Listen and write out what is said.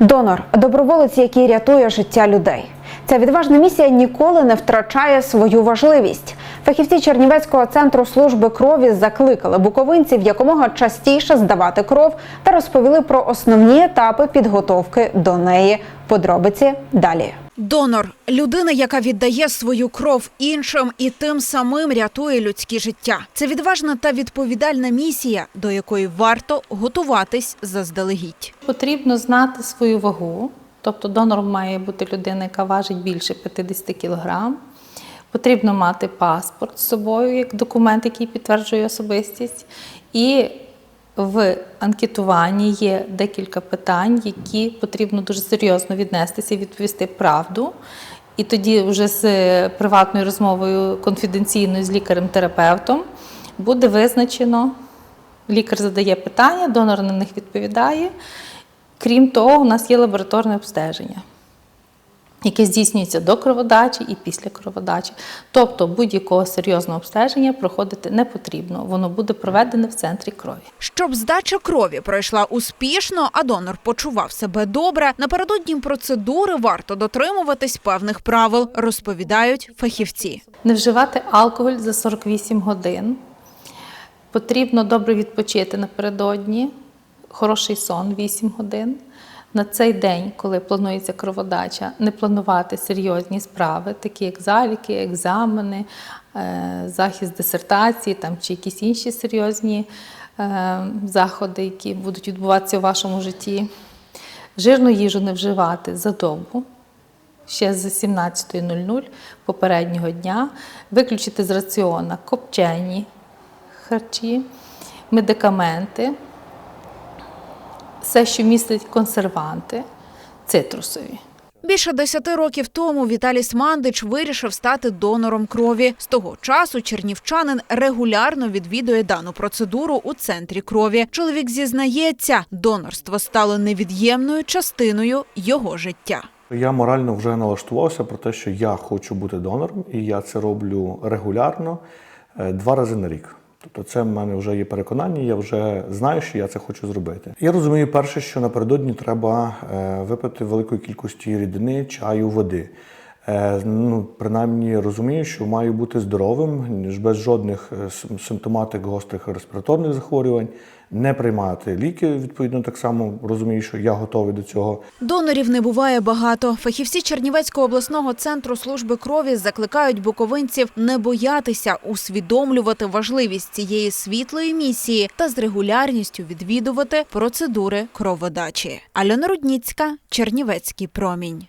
Донор доброволець, який рятує життя людей. Ця відважна місія ніколи не втрачає свою важливість. Фахівці Чернівецького центру служби крові закликали буковинців якомога частіше здавати кров та розповіли про основні етапи підготовки до неї. Подробиці далі. Донор людина, яка віддає свою кров іншим і тим самим рятує людське життя. Це відважна та відповідальна місія, до якої варто готуватись заздалегідь. Потрібно знати свою вагу, тобто донором має бути людина, яка важить більше 50 кг. Потрібно мати паспорт з собою як документ, який підтверджує особистість. І в анкетуванні є декілька питань, які потрібно дуже серйозно віднестися відповісти правду. І тоді, вже з приватною розмовою конфіденційною з лікарем-терапевтом, буде визначено Лікар задає питання, донор на них відповідає. Крім того, у нас є лабораторне обстеження, яке здійснюється до кроводачі і після кроводачі. Тобто будь-якого серйозного обстеження проходити не потрібно. Воно буде проведене в центрі крові. Щоб здача крові пройшла успішно, а донор почував себе добре, напередодні процедури варто дотримуватись певних правил, розповідають фахівці. Не вживати алкоголь за 48 годин. Потрібно добре відпочити напередодні, хороший сон 8 годин. На цей день, коли планується кроводача, не планувати серйозні справи, такі як заліки, екзамени, е, захист дисертації там, чи якісь інші серйозні е, заходи, які будуть відбуватися у вашому житті. Жирну їжу не вживати за добу ще з 17.00 попереднього дня, виключити з раціона копчені харчі, медикаменти, все, що містить консерванти, цитрусові. Більше десяти років тому Віталій Смандич вирішив стати донором крові. З того часу чернівчанин регулярно відвідує дану процедуру у центрі крові. Чоловік зізнається, донорство стало невід'ємною частиною його життя. Я морально вже налаштувався про те, що я хочу бути донором, і я це роблю регулярно е, два рази на рік. Тобто, це в мене вже є переконання, я вже знаю, що я це хочу зробити. Я розумію, перше, що напередодні треба е, випити великої кількості рідини, чаю, води. Е, Ну, принаймні розумію, що маю бути здоровим, без жодних е, симптоматик гострих респіраторних захворювань, не приймати ліки. Відповідно, так само розумію, що я готовий до цього. Донорів не буває багато. Фахівці Чернівецького обласного центру служби крові закликають буковинців не боятися усвідомлювати важливість цієї світлої місії та з регулярністю відвідувати процедури кроводачі. Альона Рудніцька, Чернівецький промінь.